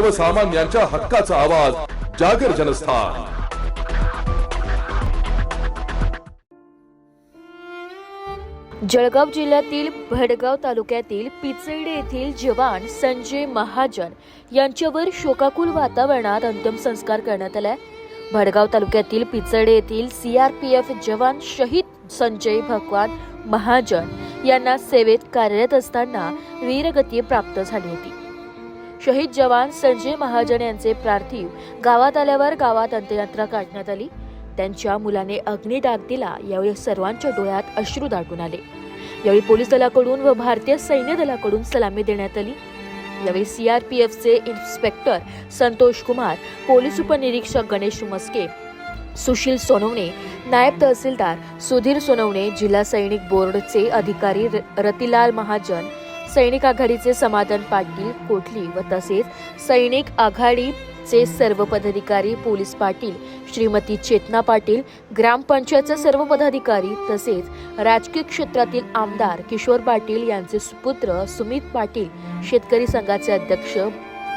सर्वसामान्यांच्या हक्काचा आवाज जागर जनस्थान. जळगाव जिल्ह्यातील भडगाव तालुक्यातील पिचैडे येथील जवान संजय महाजन यांच्यावर शोकाकुल वातावरणात अंत्यसंस्कार करण्यात आलाय. भडगाव तालुक्यातील पिचडे येथील सीआरपीएफ जवान शहीद संजय भगवान महाजन यांना सेवेत कार्यरत असताना वीरगती प्राप्त झाली होती. शहीद जवान संजय महाजन यांचे पार्थिव गावात आल्यावर गावात अंत्ययात्रा काढण्यात आली. त्यांच्या मुलाने अग्निडाग दिला यावेळी सर्वांच्या डोळ्यात अश्रू दाटून आले. यावेळी पोलीस दलाकडून व भारतीय सैन्य दलाकडून सलामी देण्यात आली. यावेळी सीआरपीएफचे इन्स्पेक्टर संतोष कुमार पोलीस उपनिरीक्षक गणेश मस्के सुशील सोनवणे नायब तहसीलदार सुधीर सोनवणे जिल्हा सैनिक बोर्डचे अधिकारी र- रतिलाल महाजन सैनिक आघाडीचे समाधान पाटील कोठली व तसेच सैनिक आघाडीचे सर्व पदाधिकारी पोलीस पाटील श्रीमती चेतना पाटील ग्रामपंचायतचे सर्व पदाधिकारी तसेच राजकीय क्षेत्रातील आमदार किशोर पाटील यांचे सुपुत्र सुमित पाटील शेतकरी संघाचे अध्यक्ष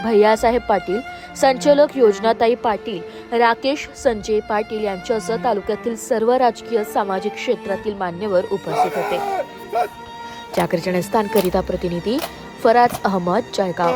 भैयासाहेब पाटील संचालक योजनाताई पाटील राकेश संजय पाटील यांच्यासह तालुक्यातील सर्व राजकीय सामाजिक क्षेत्रातील मान्यवर उपस्थित होते. जागरण स्थान करिता प्रतिनिधी फराज अहमद जळगाव.